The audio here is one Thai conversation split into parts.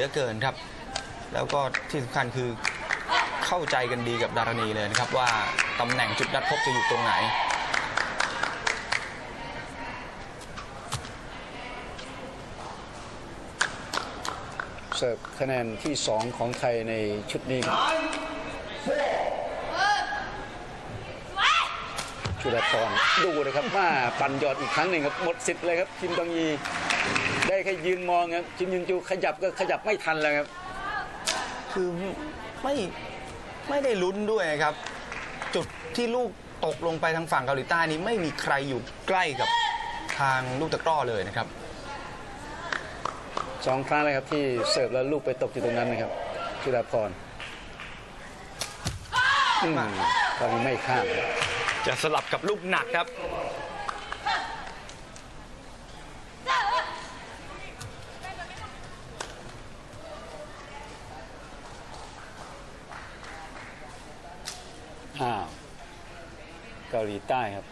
ลือเกินครับ แล้วก็ที่สำคัญคือเข้าใจกันดีกับดารณีเลยนะครับว่าตำแหน่งจุดนัดพบจะอยู่ตรงไหนเสิร์ฟคะแนนที่ 2 ของไทยในชุดนี้ครับชุดพรดูนะครับว่าปั่นยอดอีกครั้งหนึ่งครับหมดสิทธิ์เลยครับคิมดองยี แค่ยืนมองครับคิมยุนจูขยับก็ขยับไม่ทันแล้วครับ คือไม่ไม่ได้ลุ้นด้วยครับ จุดที่ลูกตกลงไปทางฝั่งเกาหลีใต้นี้ไม่มีใครอยู่ใกล้กับทางลูกตะกร้อเลยนะครับสองครั้งเลยครับที่เสิร์ฟแล้วลูกไปตกอยู่ตรงนั้นนะครับชุดพรอืมตอนนี้ไม่ข้ามครับจะสลับกับลูกหนักครับ อ้าวเกาหลีใต้ครับ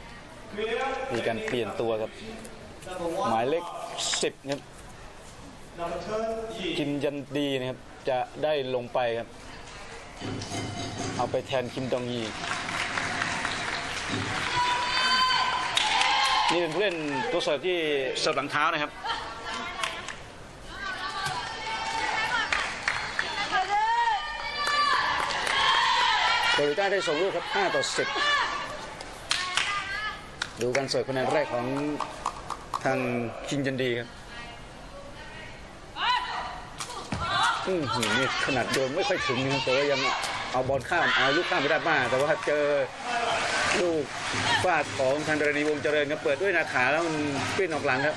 มีการเปลี่ยนตัวครับ หมายเลขสิบครับคิมยันดีนะครับ จะได้ลงไปครับ เอาไปแทนคิมดองยีนี่เป็นผู้เล่นตัวเสิร์ฟที่เสิร์ฟหลังเท้านะครับ กาหลีใต้ได้ส่งลูกครับ 5 ต่อ 10 ดูการเสิร์ฟคะแนนแรกของทางคิงจันดีครับอืมนี่ขนาดโดนไม่ค่อยถึงนะครับแต่ว่ายังเอาบอลข้ามเอาลูกข้ามไม่ได้มาก แต่ว่าเจอลูกฟาดของทางดรณีวงเจริญครับเปิดด้วยนาขาแล้วมันปิ้นออกหลังครับ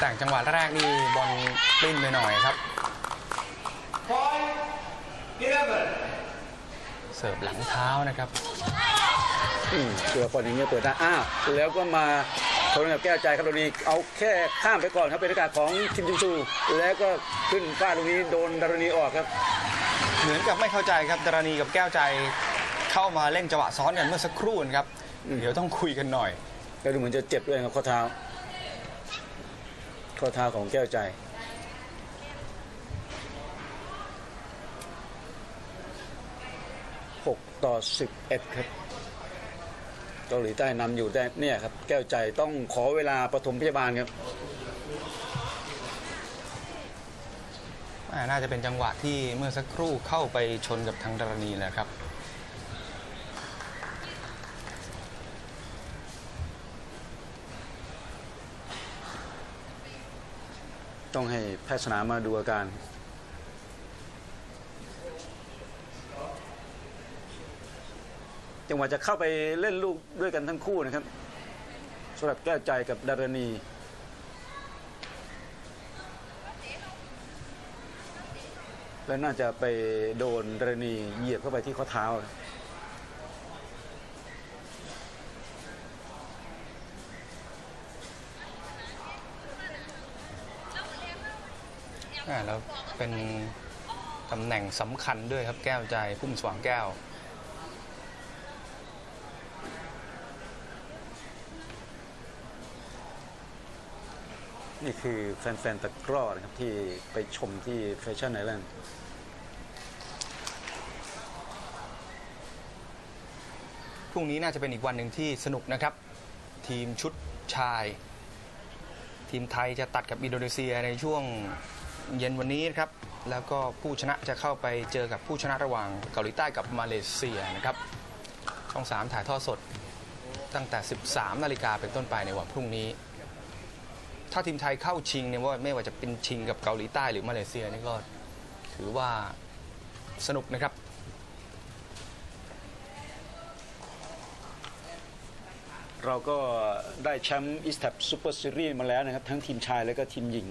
แต่งจังหวะแรกนี่บอลปลิ้นไปหน่อยครับเสิร์ฟหลังเท้านะครับอืมตัวพออย่างเงี้ยเปิดได้อ้าวแล้วก็มาโทนกับแก้วใจครับตรงนี้เอาแค่ข้ามไปก่อนครับเป็นโอกาสของคิมจินซูแล้วก็ขึ้นฟาดตรงนี้โดนดารณีออกครับ เหมือนกับไม่เข้าใจครับดารณีกับแก้วใจเข้ามาเล่นจังหวะซ้อนกันเมื่อสักครู่นะครับอืมเดี๋ยวต้องคุยกันหน่อยแล้วดูเหมือนจะเจ็บด้วยครับข้อเท้า ข้อเท้าของแก้วใจหกต่อสิบเอ็ดครับเกาหลีใต้นำอยู่แต่เนี่ยครับ แก้วใจต้องขอเวลาปฐมพยาบาลครับน่าจะเป็นจังหวะที่เมื่อสักครู่เข้าไปชนกับทางดารณีแหละครับ ต้องให้แพทย์สนามมาดูอาการจังหวะจะเข้าไปเล่นลูกด้วยกันทั้งคู่นะครับสำหรับแก้วใจกับดารณี และน่าจะไปโดนดารณีเหยียบเข้าไปที่ข้อเท้าครับอ่า แล้วเป็นตำแหน่งสำคัญด้วยครับแก้วใจพุ่มสว่างแก้วนี่คือแฟนๆตะกร้อนะครับ ที่ไปชมที่แฟชั่นไอแลนด์พรุ่งนี้น่าจะเป็นอีกวันหนึ่งที่สนุกนะครับ ทีมชุดชาย ทีมไทยจะตัดกับอินโดนีเซียในช่วง เย็นวันนี้นะครับแล้วก็ผู้ชนะจะเข้าไปเจอกับผู้ชนะระหว่างเกาหลีใต้กับมาเลเซียนะครับช่อง 3 ถ่ายทอดสดตั้งแต่ 13 นาฬิกาเป็นต้นไปในวันพรุ่งนี้ ถ้าทีมไทยเข้าชิงเนี่ยว่าไม่ว่าจะเป็นชิงกับเกาหลีใต้หรือมาเลเซียนี่ก็ถือว่าสนุกนะครับเราก็ได้แชมป์อิสแทปซูเปอร์ซีรีส์มาแล้วนะครับ ทั้งทีมชายและก็ทีมหญิง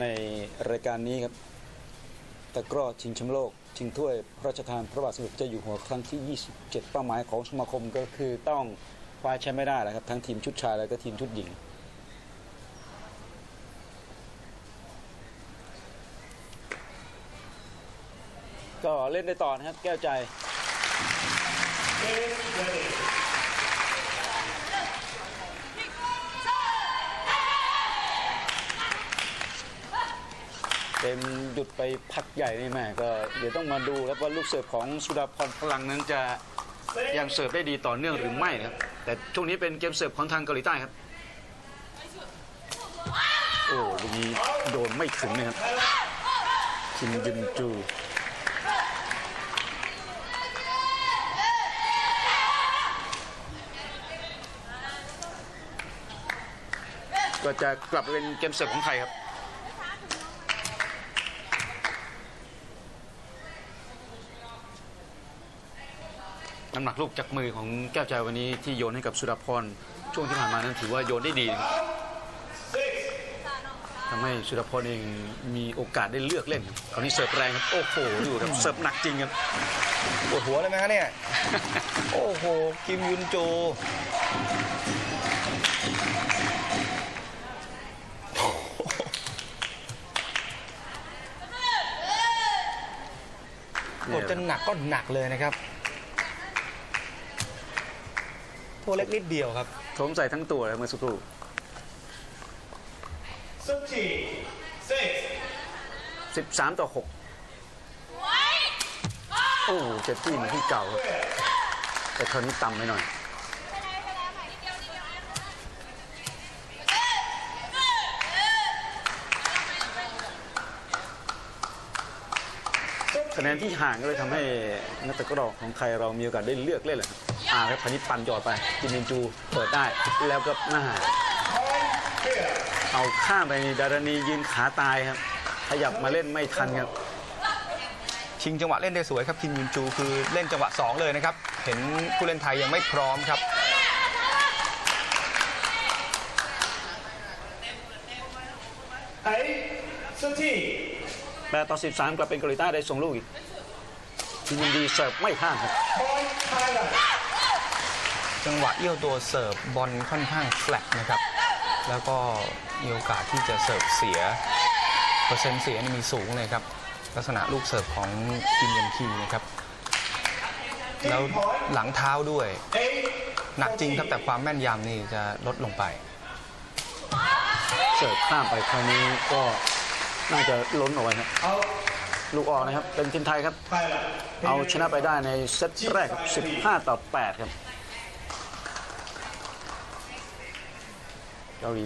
ในรายการนี้ครับตะกร้อชิงแชมป์โลก ชิงถ้วยพระราชทานพระบาทสมเด็จเจ้าอยู่หัวครั้งที่ 27 เป้าหมายของสมาคมก็คือต้องคว้าแชมป์ไม่ได้นะครับทั้งทีมชุดชายและก็ทีมชุดหญิง ก็เล่นได้ต่อนะครับแก้วใจ เต็มหยุดไปพักใหญ่นี่แม่ก็เดี๋ยวต้องมาดูแล้วว่าลูกเสิร์ฟของสุดาพรพลังนั้นจะยังเสิร์ฟได้ดีต่อเนื่องหรือไม่นะครับแต่ช่วงนี้เป็นเกมเสิร์ฟของทางเกาหลีใต้ครับโอ้ลูกนี้โดนไม่ถึงนะครับคิมยุนจูก็จะกลับไปเป็นเกมเสิร์ฟของไทยครับ น้ำหนักลูกจากมือของแก้วใจวันนี้ที่โยนให้กับสุดาพรช่วงที่ผ่านมานั้นถือว่าโยนได้ดีนะครับทำให้สุดาพรเองมีโอกาสได้เลือกเล่นครับคราวนี้เสิร์ฟแรงครับโอ้โหดูครับเสิร์ฟหนักจริงครับปวดหัวเลยไหมคะเนี่ย โอ้โหกิมยุนโจกดจะหนักก็หนักเลยนะครับ ตัวเล็กนิดเดียวครับสวมใส่ทั้งตัวเลยเมื่อสักครู่ 13 ต่อ 6 โอ้เจะที่เหมือนที่เก่าครับแต่คราวนี้ต่ำไปหน่อย คะแนนที่ห่างก็เลยทำให้นักตะกร้อของไทยเรามีโอกาสได้เลือกเล่นแหละครับ อ่าครับพันิชปันหยอดไปจินมินจูเปิดได้แล้วก็หน้าเอาข้ามไปดารณียืนขาตายครับ ขยับมาเล่นไม่ทันครับชิงจังหวะเล่นได้สวยครับคิมยุนจูคือเล่นจังหวะ 2 เลยนะครับ เห็นผู้เล่นไทยยังไม่พร้อมครับ8ต่อ 13 กลับเป็นเกาหลีใต้ได้ส่งลูกอีกทีมยินดีเสิร์ฟไม่พลาดครับ จังหวะเอี้ยวตัวเสิร์ฟบอลค่อนข้างแฟลตนะครับ แล้วก็มีโอกาสที่จะเสิร์ฟเสีย เปอร์เซ็นต์เสียนี่มีสูงเลยครับ ลักษณะลูกเสิร์ฟของกิมยันคีนะครับ แล้วหลังเท้าด้วย หนักจริงครับแต่ความแม่นยำนี่จะลดลงไป เสิร์ฟข้ามไปคราวนี้ก็น่าจะล้นออกไปครับลูกออกนะครับ เป็นทีมไทยครับ เอาชนะไปได้ในเซตแรกครับ15 ต่อ 8 ครับ เกาหลี